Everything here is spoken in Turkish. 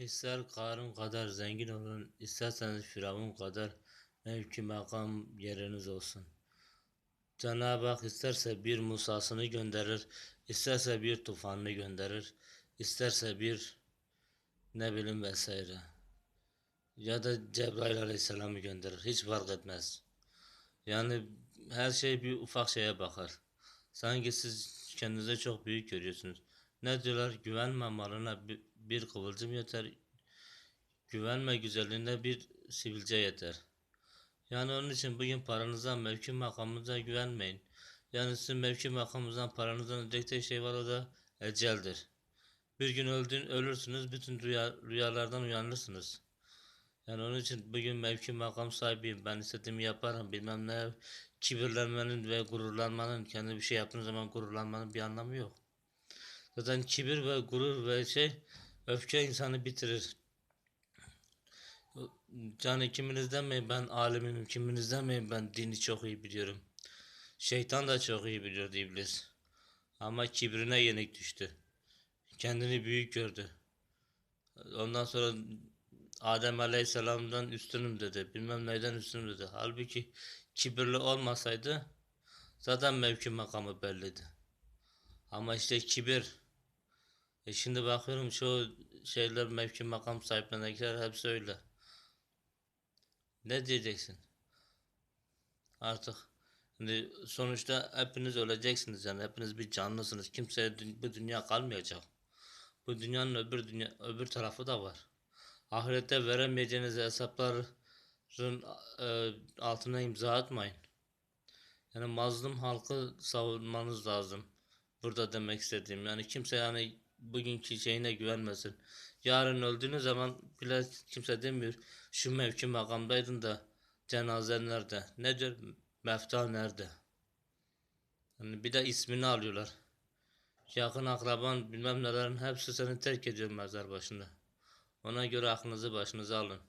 İster Karun kadar zengin olun, isterseniz Firavun kadar mevki makam yeriniz olsun. Cenab-ı Hak isterse bir Musa'sını gönderir, isterse bir tufanını gönderir, isterse bir ne bileyim vesaire. Ya da Cebrail Aleyhisselam'ı gönderir. Hiç fark etmez. Yani her şey bir ufak şeye bakar. Sanki siz kendinize çok büyük görüyorsunuz. Ne diyorlar? Güvenme malına bir, kıvılcım yeter. Güvenme güzelliğine bir sivilce yeter. Yani onun için bugün paranıza, mevki makamınıza güvenmeyin. Yani sizin mevki makamınızdan paranızdan ödeyecek tek şey var o da eceldir. Bir gün öldün, ölürsünüz, bütün rüya, rüyalardan uyanırsınız. Yani onun için bugün mevki makam sahibiyim, ben istediğimi yaparım, bilmem ne, kibirlenmenin ve gururlanmanın, kendi bir şey yaptığın zaman gururlanmanın bir anlamı yok. Zaten kibir ve gurur ve şey, öfke insanı bitirir. Yani kiminiz demeyin ben alimim, kiminiz demeyin ben dini çok iyi biliyorum. Şeytan da çok iyi biliyordu iblis. Ama kibrine yenik düştü. Kendini büyük gördü. Ondan sonra Adem Aleyhisselam'dan üstünüm dedi. Bilmem neyden üstünüm dedi. Halbuki kibirli olmasaydı zaten mevki makamı belliydi. Ama işte kibir. E şimdi bakıyorum çoğu şeyler mevki makam sahiplerine hepsi öyle. Ne diyeceksin? Artık şimdi sonuçta hepiniz öleceksiniz yani hepiniz bir canlısınız. Kimseye bu dünya kalmayacak. Bu dünyanın öbür dünya öbür tarafı da var. Ahirette veremeyeceğiniz hesapların e, altına imza atmayın. Yani mazlum halkı savunmanız lazım. Burada demek istediğim yani kimse yani bugünkü şeyine güvenmesin. Yarın öldüğünüz zaman bile kimse demiyor şu mevki makamdaydın da cenazen nerede? Ne diyor? Mefta nerede? Yani bir de ismini alıyorlar. Yakın akraban bilmem nelerin hepsi seni terk ediyor mezar başında. Ona göre aklınızı başınıza alın.